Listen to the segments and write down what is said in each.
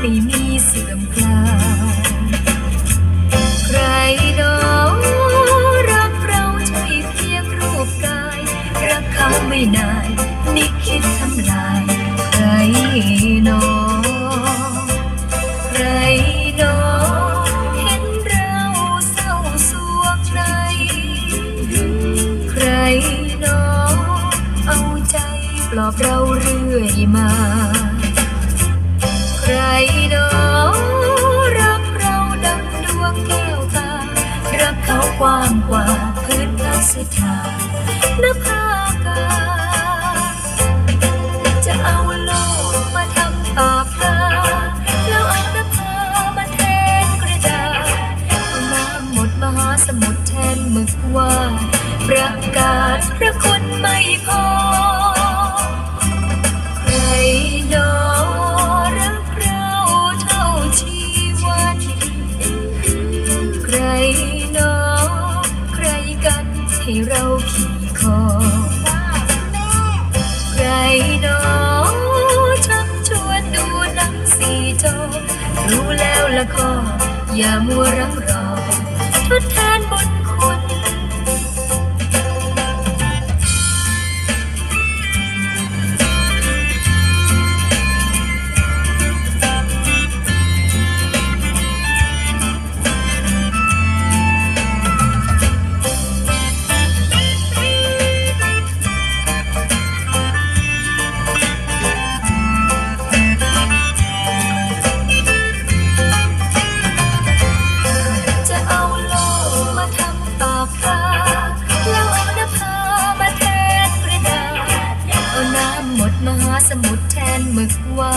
ไม่มีเสื่อมคลาใครดอรักเราช่วยเพียงรูปกาย รักเขาไม่นานนี่คิดทำลาย ใครนอใครนอเห็นเราเศร้าสัวใคใครนอเอาใจปลอบเราเรื่อยมา กว้างกว่าพื้นพัสธานภากาจะเอาโลกมาทำปาพลาแล้วเอาน้ำพามาแทนกระดาษน้ำหมดมหาสมุทรแทนหมึกว่า ประกาศพระคุณไม่พอ ให้เราขี่คอใครหนอชักชวนดูหนังสีจอรู้แล้วละก็อย่ามัวรังรอทดแทนบำปาแล้วเอาน้ำพามาแทนกระดาษเอาน้ำหมดมหาสมุทรแทนหมึกว่า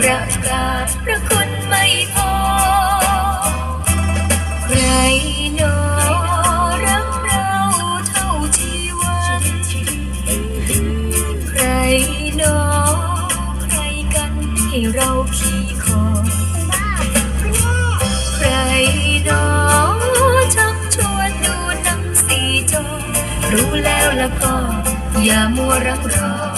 ประกาศพระคุณไม่พอ ใครหนอรักเราเท่าชีวันใครหนอใครกันให้เราขี่คอ รู้แล้วแล้วก็อย่ามัวรักรอ